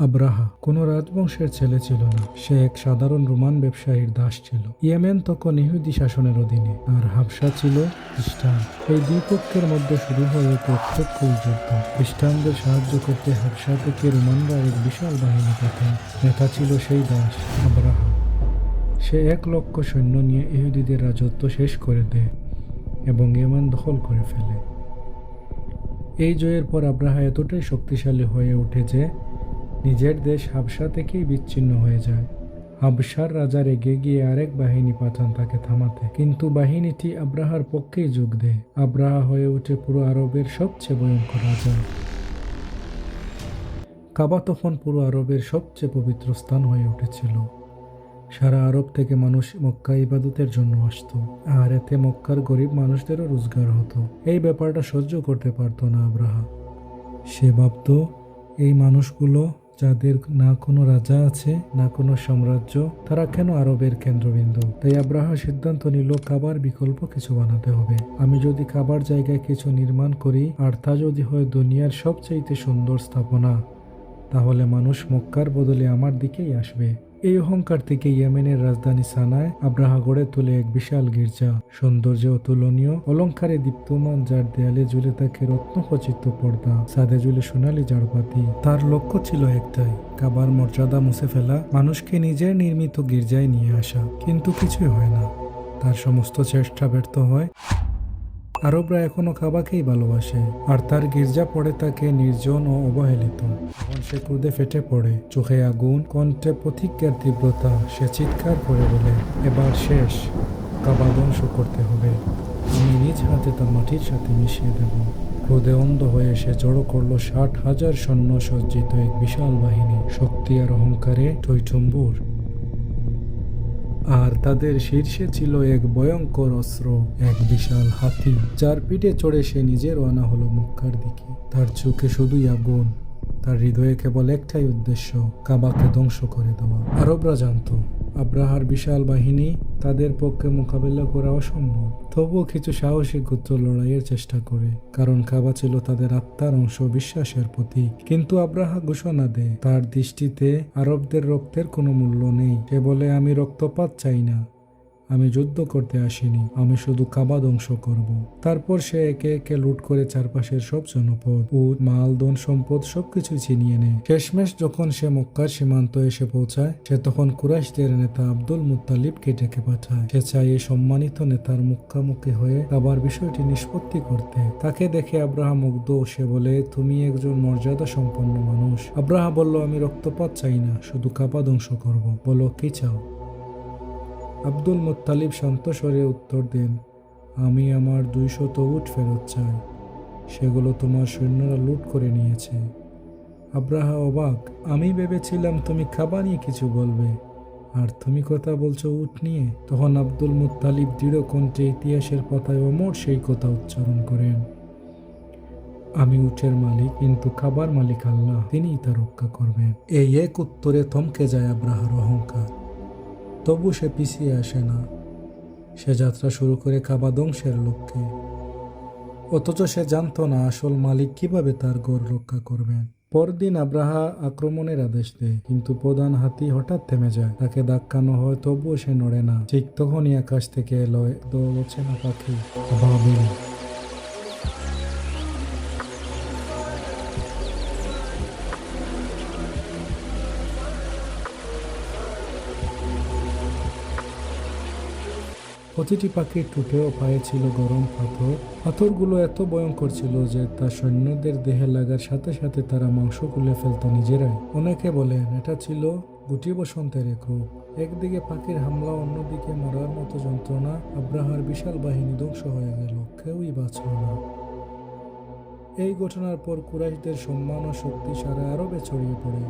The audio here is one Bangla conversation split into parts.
আব্রাহা। কোনো রাজবংশের ছেলে ছিল না। সে এক সাধারণ রোমান ব্যবসায়ীর দাস ছিল। ইয়েমেন তখন ইহুদি শাসনের অধীনে। আর হাবসা ছিল খ্রিস্টান। এই দুই পক্ষের মধ্যে শুরু হয় রক্তক্ষয়ী যুদ্ধ। খ্রিস্টানদের সাহায্য করতে হাবসা থেকে রোমানরা এক বিশাল বাহিনী পাঠায়। নেতা ছিল সেই দাস আব্রাহা। সে এক লক্ষ সৈন্য নিয়ে ইহুদিদের রাজত্ব শেষ করে দেয় এবং ইয়েমেন দখল করে ফেলে। এই জয়ের পর আব্রাহা এতটাই শক্তিশালী হয়ে ওঠে যে নিজের দেশ হাবসা থেকেই বিচ্ছিন্ন হয়ে যায়। হাবসার রাজা রেগে গিয়ে আরেক বাহিনী পাঠান তাকে থামাতে। কিন্তু বাহিনীটি আব্রাহার পক্ষেই যোগ দেয়। আব্রাহা হয়ে ওঠে পুরো আরবের সবচেয়ে ভয়ঙ্কর রাজা। কাবা তখন পুরো আরবের সবচেয়ে পবিত্র স্থান হয়ে উঠেছিল। সারা আরব থেকে মানুষ মক্কা ইবাদতের জন্য আসতো। আর এতে মক্কার গরিব মানুষদেরও রোজগার হতো। এই ব্যাপারটা সহ্য করতে পারতো না আব্রাহা। সে ভাবত, এই মানুষগুলো যাদের না কোনো রাজা আছে, না কোনো সাম্রাজ্য, তারা কেন আরবের কেন্দ্রবিন্দু? তাই আব্রাহা সিদ্ধান্ত নিল, কাবার বিকল্প কিছু বানাতে হবে। আমি যদি কাবার জায়গায় কিছু নির্মাণ করি, আর তা যদি হয় দুনিয়ার সবচাইতে সুন্দর স্থাপনা, তাহলে মানুষ মক্কার বদলে আমার দিকেই আসবে। এই অহংকার থেকে ইয়েমেনের রাজধানী সানায় আব্রাহা গড়ে তোলে এক বিশাল গির্জা। সৌন্দর্য অতুলনীয়, অলঙ্কারে দীপ্তমান, যার দেয়ালে ঝুলে থাকে রত্নখচিত পর্দা। সাদে ঝুলে সোনালি জাড়পাতি তার লক্ষ্য ছিল একটাই, কাবার মর্যাদা মুছে ফেলা, মানুষকে নিজের নির্মিত গির্জায় নিয়ে আসা। কিন্তু কিছুই হয় না। তার সমস্ত চেষ্টা ব্যর্থ হয়। আরবরা এখনও কাবাকেই ভালোবাসে, আর তার গির্জা পড়ে তাকে নির্জন ও অবহেলিত। তখন সে ক্রোধে ফেটে পড়ে, চোখে আগুন, কণ্ঠে প্রতিজ্ঞার তীব্রতা, সে চিৎকার করে বলে, এবার শেষ কাবা ধ্বংস করতে হবে। আমি নিজ হাতে তা মাটির সাথে মিশিয়ে দেব। ক্রোধে অন্ধ হয়ে সে জড়ো করল ষাট হাজার সৈন্য সজ্জিত এক বিশাল বাহিনী, শক্তি আর অহংকারে টৈটম্বুর আর তাদের শীর্ষে ছিল এক ভয়ঙ্কর অস্ত্র, এক বিশাল হাতি, যার পিঠে চড়ে সে নিজের আনা হলো মক্কার দিকে। তার চোখে শুধুই আগুন। তার হৃদয়ে কেবল একটাই উদ্দেশ্য, কাবাকে ধ্বংস করে দেওয়া। আরবরা জানতো, আব্রাহার বিশাল বাহিনী তাদের পক্ষে মোকাবিলা করা অসম্ভব। তবুও কিছু সাহসী গোত্র লড়াইয়ের চেষ্টা করে, কারণ কাবা ছিল তাদের আত্মার অংশ বিশ্বাসের প্রতীক। কিন্তু আব্রাহা ঘোষণা দেয়, তার দৃষ্টিতে আরবদের রক্তের কোনো মূল্য নেই। সে বলে, আমি রক্তপাত চাই না আমি যুদ্ধ করতে আসিনি, আমি শুধু কাবা ধ্বংস করব। তারপর সে একে একে লুট করে চারপাশের সব জনপদ, উট, মাল, ধন সম্পদ সবকিছু ছিনিয়ে নেয়। শেষমেশ যখন সে মক্কার সীমান্ত এসে পৌঁছায়, সে তখন কুরাইশদের নেতা আব্দুল মুত্তালিবকে ডেকে পাঠায়। সে চায় এই সম্মানিত নেতার মুখামুখি হয়ে কাবার বিষয়টি নিষ্পত্তি করতে। তাকে দেখে আব্রাহা মুগ্ধ, সে বলে, তুমি একজন মর্যাদা সম্পন্ন মানুষ। আব্রাহা বলল, আমি রক্তপাত চাই না, শুধু কাবা ধ্বংস করব। বলো কি চাও? আব্দুল মুত্তালিব শান্ত স্বরে উত্তর দেন, আমি আমার দুইশত উট ফেরত চাই। সেগুলো তোমার সৈন্যরা লুট করে নিয়েছে। আব্রাহা অবাক, আমি ভেবেছিলাম তুমি খাবার নিয়ে কিছু বলবে। আর তুমি কথা বলছো উট নিয়ে? তখন আব্দুল মুত্তালিব দৃঢ় কণ্ঠে ইতিহাসের পাতায় অমর সেই কথা উচ্চারণ করেন, আমি উটের মালিক, কিন্তু খাবার মালিক আল্লাহ, তিনিই তা রক্ষা করবেন। এই এক উত্তরে থমকে যায় আব্রাহার অহংকার। তবু সে পিছিয়ে আসে না। সে যাত্রা শুরু করে কাবা ধ্বংসের লক্ষ্যে অথচ সে জানতো না আসল মালিক কীভাবে তার গড় রক্ষা করবেন পরদিন আব্রাহা আক্রমণের আদেশ দেয়, কিন্তু প্রধান হাতি হঠাৎ থেমে যায়। তাকে ধাক্কানো হয়, তবুও সে নড়ে না। ঠিক তখনই আকাশ থেকে এলো দৌড়ছে না পাখি প্রতিটি পাখির টুটে ও পায়ে ছিল গরম পাথর। পাথরগুলো এত ভয়ঙ্কর ছিল যে তা সৈন্যদের দেহে লাগার সাথে সাথে তারা মাংস খুলে ফেলত নিজেরাই। অনেকে বলেন, এটা ছিল গুটি বসন্তের এক রূপ। একদিকে পাখির হামলা, অন্যদিকে মরার মতো যন্ত্রণা, আব্রাহার বিশাল বাহিনী ধ্বংস হয়ে গেল, কেউই বাঁচল না। এই ঘটনার পর কুরাইশদের সম্মান ও শক্তি সারা আরবে ছড়িয়ে পড়ে।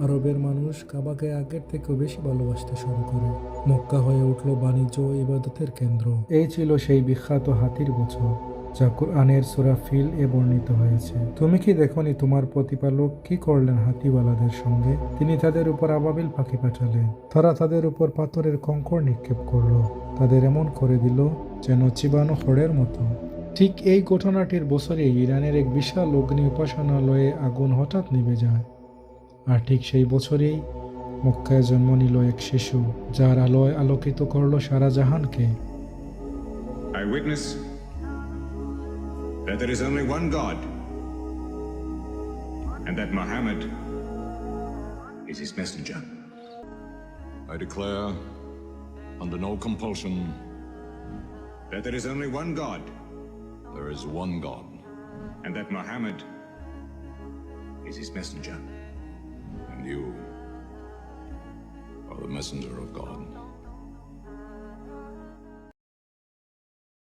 আরবের মানুষ কাবাকে আগের থেকেও বেশি ভালোবাসতে শুরু করে। মক্কা হয়ে উঠল বাণিজ্য ইবাদতের কেন্দ্র। এই ছিল সেই বিখ্যাত হাতির বছর যা কোরআনের সুরা ফিল এ বর্ণিত হয়েছে। তুমি কি দেখনি তোমার প্রতিপালক কি করলেন হাতিওয়ালাদের সঙ্গে? তিনি তাদের উপর আবাবিল পাখি পাঠালেন তারা তাদের উপর পাথরের কঙ্কর নিক্ষেপ করল। তাদের এমন করে দিল যেন চিবানো খড়ের মতো। ঠিক এই ঘটনাটির বছরে ইরানের এক বিশাল অগ্নি উপাসনালয়ে আগুন হঠাৎ নিভে যায়। আর ঠিক সেই বছরেই মক্কায় জন্ম নিল এক শিশু যার আলোয় আলোকিত করল সারা জাহানকে I witness that there is only one God, and that Muhammad is his messenger. I declare, under no compulsion, That there is only one God, there is one God, and that Muhammad is his messenger. You are the messenger of God.